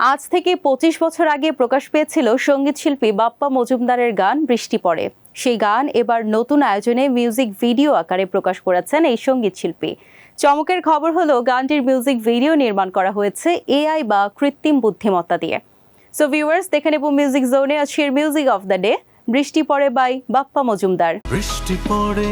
আজ থেকে পঁচিশ বছর আগে প্রকাশ পেয়েছিল সংগীত শিল্পী বাপ্পা মজুমদারের গান বৃষ্টি পড়ে। সেই গান এবার নতুন আয়োজনে মিউজিক ভিডিও আকারে প্রকাশ করেছেন এই সংগীত শিল্পী। চমকের খবর হলো, গানটির মিউজিক ভিডিও নির্মাণ করা হয়েছে এআই বা কৃত্রিম বুদ্ধিমত্তা দিয়ে। সো ভিউয়ার্স দেখে নেব মিউজিক জোনে আজকের মিউজিক অফ দ্য ডে। বৃষ্টি পড়ে বাই বাপ্পা মজুমদার। বৃষ্টি পড়ে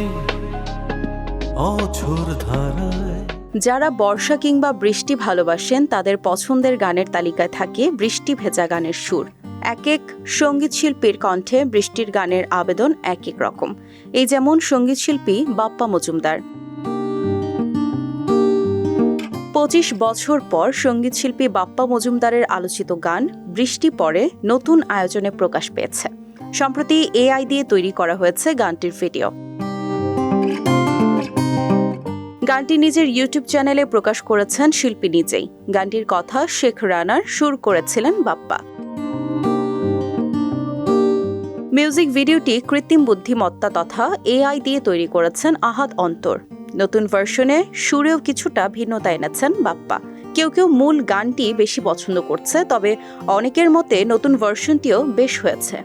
ধারায়। যারা বর্ষা কিংবা বৃষ্টি ভালোবাসেন, তাদের পছন্দের গানের তালিকায় থাকে বৃষ্টি ভেজা গানের সুর। এক এক সংগীত শিল্পীর কণ্ঠে বৃষ্টির গানের আবেদন এক এক রকম। এই যেমন সংগীত শিল্পী বাপ্পা মজুমদার। পঁচিশ বছর পর সংগীত শিল্পী বাপ্পা মজুমদারের আলোচিত গান, বৃষ্টি পরে নতুন আয়োজনে প্রকাশ পেয়েছে। সম্প্রতি এআই দিয়ে তৈরি করা হয়েছে গানটির ভিডিও। গানটি নিজের ইউটিউব চ্যানেলে প্রকাশ করেছেন শিল্পী নিজেই। গানটির কথা শেখ রানার সুর করেছিলেন বাপ্পা। মিউজিক ভিডিওটি কৃত্রিম বুদ্ধিমত্তা তথা এআই দিয়ে তৈরি করেছেন আহাদ অন্তর। নতুন ভার্সনে সুরেও কিছুটা ভিন্নতা এনেছেন বাপ্পা। কেউ কেউ মূল গানটি বেশি পছন্দ করছে, তবে অনেকের মতে নতুন ভার্সনটিও বেশ হয়েছে।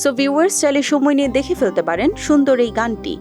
সো ভিউয়ার্স চাইলে সময় নিয়ে দেখে ফেলতে পারেন সুন্দর এই গানটি।